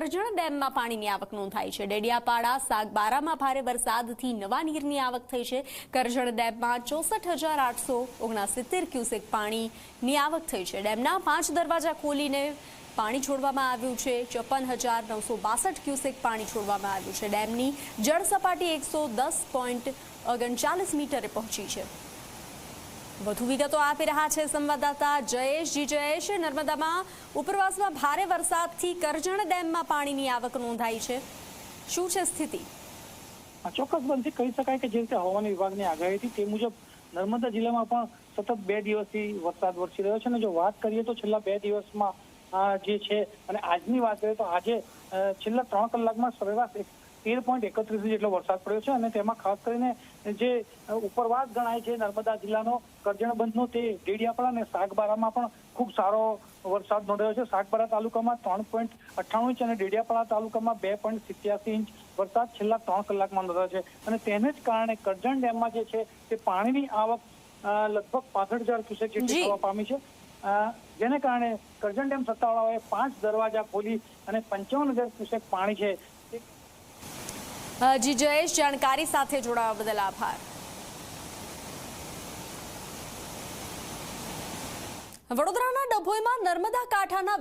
કરજણ ડેમમાં પાણીની આવક નોંધાઈ છે. ડેડિયાપાડા, સાગબારામાં ભારે વરસાદથી નવા નીરની આવક થઈ છે. કરજણ ડેમમાં ચોસઠ હજાર આઠસો ઓગણસિત્તેર ક્યુસેક પાણીની આવક થઈ છે. ડેમના પાંચ દરવાજા ખોલીને પાણી છોડવામાં આવ્યું છે. ચોપન હજાર નવસો બાસઠ ક્યુસેક પાણી છોડવામાં આવ્યું છે. ડેમની જળ સપાટી એકસો દસ પોઈન્ટ ઓગણચાલીસ મીટરે પહોંચી છે. વધુ વિગતો આપી રહ્યા છે સંવાદદાતા જયેશ. જી જયેશ, નર્મદામાં ઉપરવાસમાં ભારે વરસાદથી કરજણ ડેમમાં પાણીની આવક નોંધાઈ છે. શું છે સ્થિતિ? ચોક્કસ બનથી કહી શકાય કે જે રીતે હવામાન વિભાગની આગાહી હતી તે મુજબ નર્મદા જિલ્લામાં પણ સતત બે દિવસથી વરસાદ વરસી રહ્યો છે. અને જો વાત કરીએ તો છેલ્લા બે દિવસમાં જે છે, અને આજની વાત કરીએ તો આજે છેલ્લા ત્રણ કલાકમાં સરેરાશ તેર પોઈન્ટ એકત્રીસ જેટલો વરસાદ પડ્યો છે અને તેમાં ખાસ કરીને જે ઉપરવાસ ગણાય છે નર્મદા જિલ્લાનો કરજણબંધનો તે ડેડિયાપાડા અને શાકબારામાં પણ ખૂબ સારો વરસાદ નોંધાયો છે. શાકબારા તાલુકામાં ત્રણ પોઈન્ટ અઠ્ઠાણું ઇંચ અને ડેડિયાપાડા તાલુકામાં બે પોઈન્ટ સિત્યાસી ઇંચ વરસાદ છેલ્લા ત્રણ કલાકમાં નોંધાયો છે. અને તેને જ કારણે કરજણ ડેમમાં જે છે તે પાણીની આવક લગભગ પાસઠ હજાર ક્યુસેક જેટલી થવા પામી છે. જેને કારણે કરજણ ડેમ સત્તાવાળાઓએ પાંચ દરવાજા ખોલી અને પંચાવન હજાર ક્યુસેક પાણી છે જી જયેશ જાણકારી સાથે જોડાવા બદલ આભાર. વડોદરાના ડભોઈમાં નર્મદા કાંઠાના